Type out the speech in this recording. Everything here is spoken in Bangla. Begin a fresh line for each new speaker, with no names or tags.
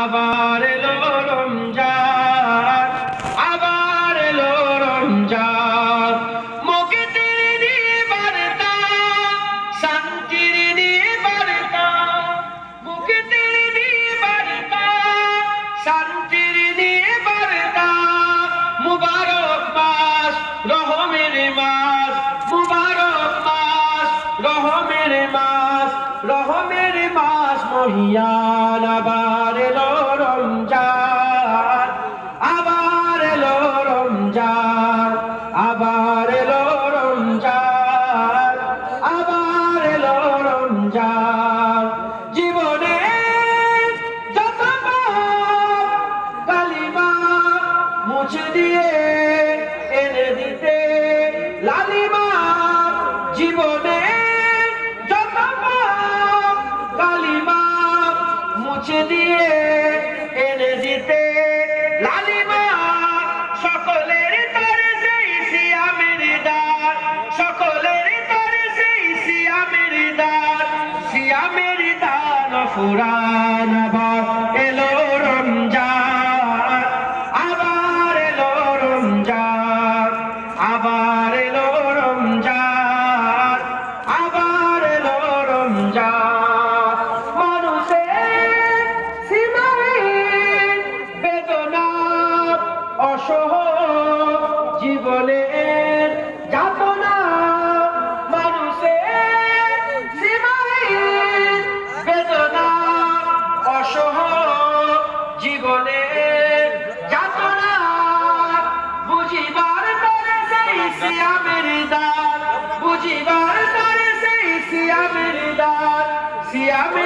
আবার এলো আবার এলো রমজান। মুখে তেরে বার্তা, শান্তির দিয়ে বার্তা। মুখে তেরে দিয়ে বার্তা, শান্তির মুবারক মাস, রহমের মাস, মুবারক মহিয়ান আবার এলো রমজান, আবার এলো রমজান, আবার এলো রমজান, আবার এলো রমজান। জীবনে যত পাপ কালিমা মুছে দিয়ে মুছে দিয়ে এনে দিতে। লালিমা, সকলের তরে সেই সিয়ামের দার। সকলের তরে সেই সিয়ামের দার। সিয়ামের দান ফুরান সহ জীবনের যাতনা মানুষের জীবনের বেদনা অসহ জীবনের যাতনা বুঝিবার পরে সেই সিয়ামের দান বুঝিবার পরে সেই সিয়ামের দান সিয়ামের